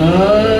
Uh...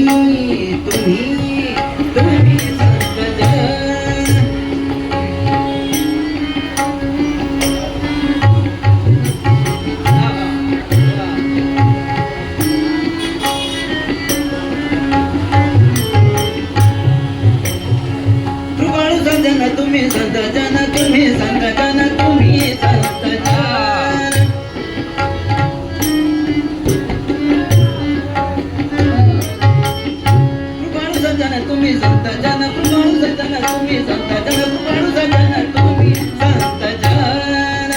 तुम्ही संत जन तुम्ही संत जन तुम्ही संत जन. तुम्ही संत जन सजन तुम्ही संत जन सजन तुम्ही संत जन.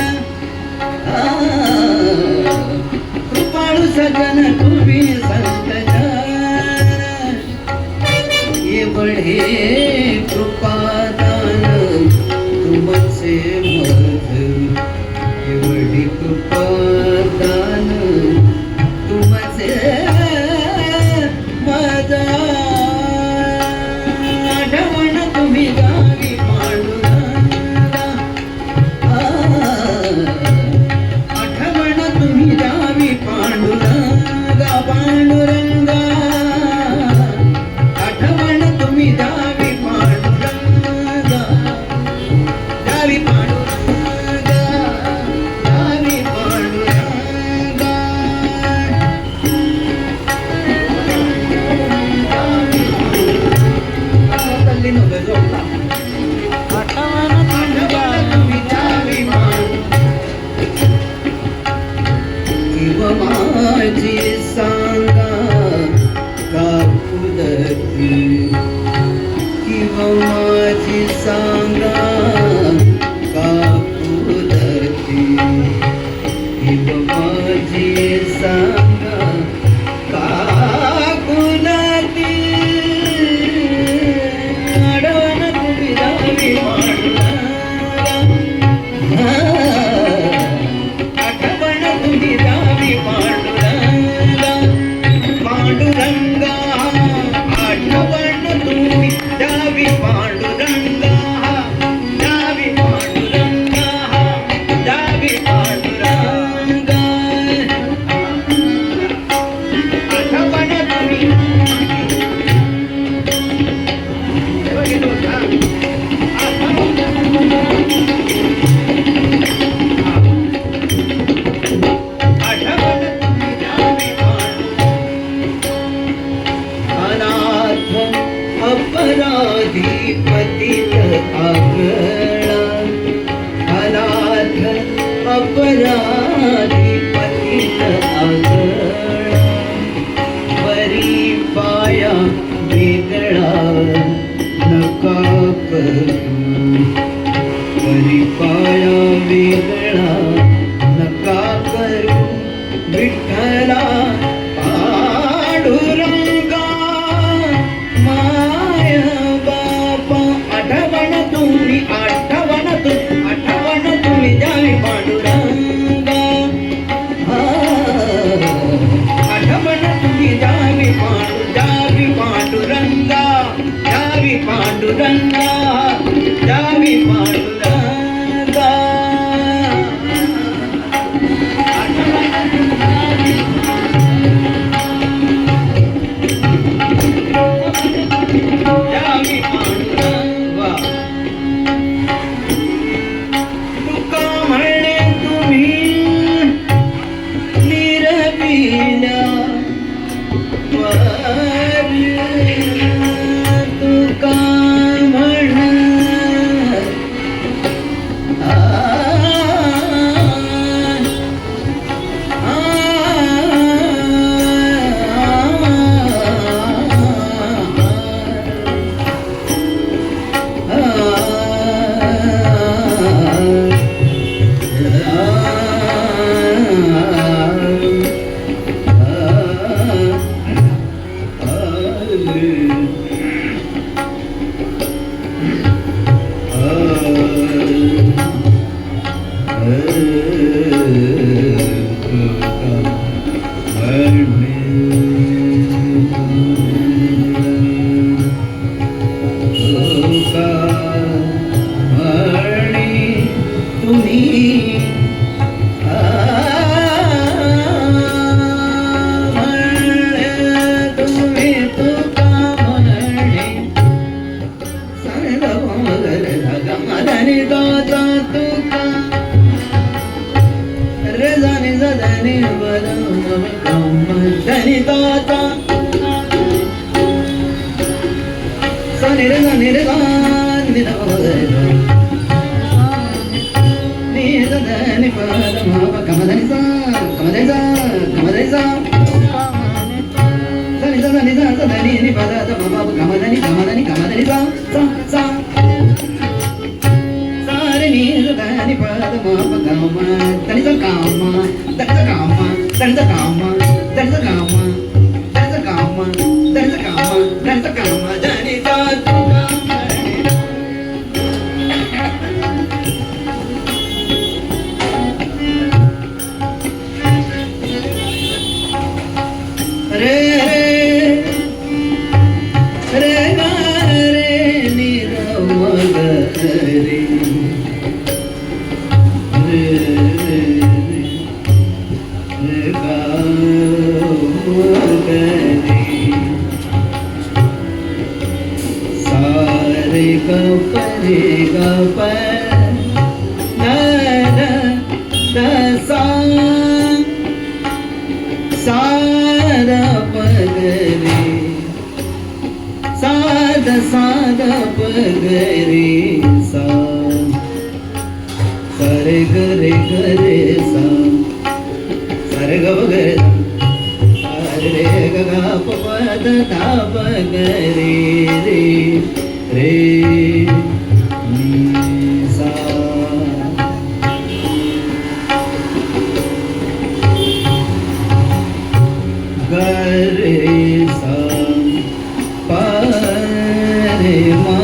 सजन maciz Dance Kama, Dance Kama, Dance Kama, Dance Kama. करे करे सा। सारे ग वगैरे ग ग पद ताप रे रे रे। सा ग रे सा प रे मा।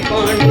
கொண்டு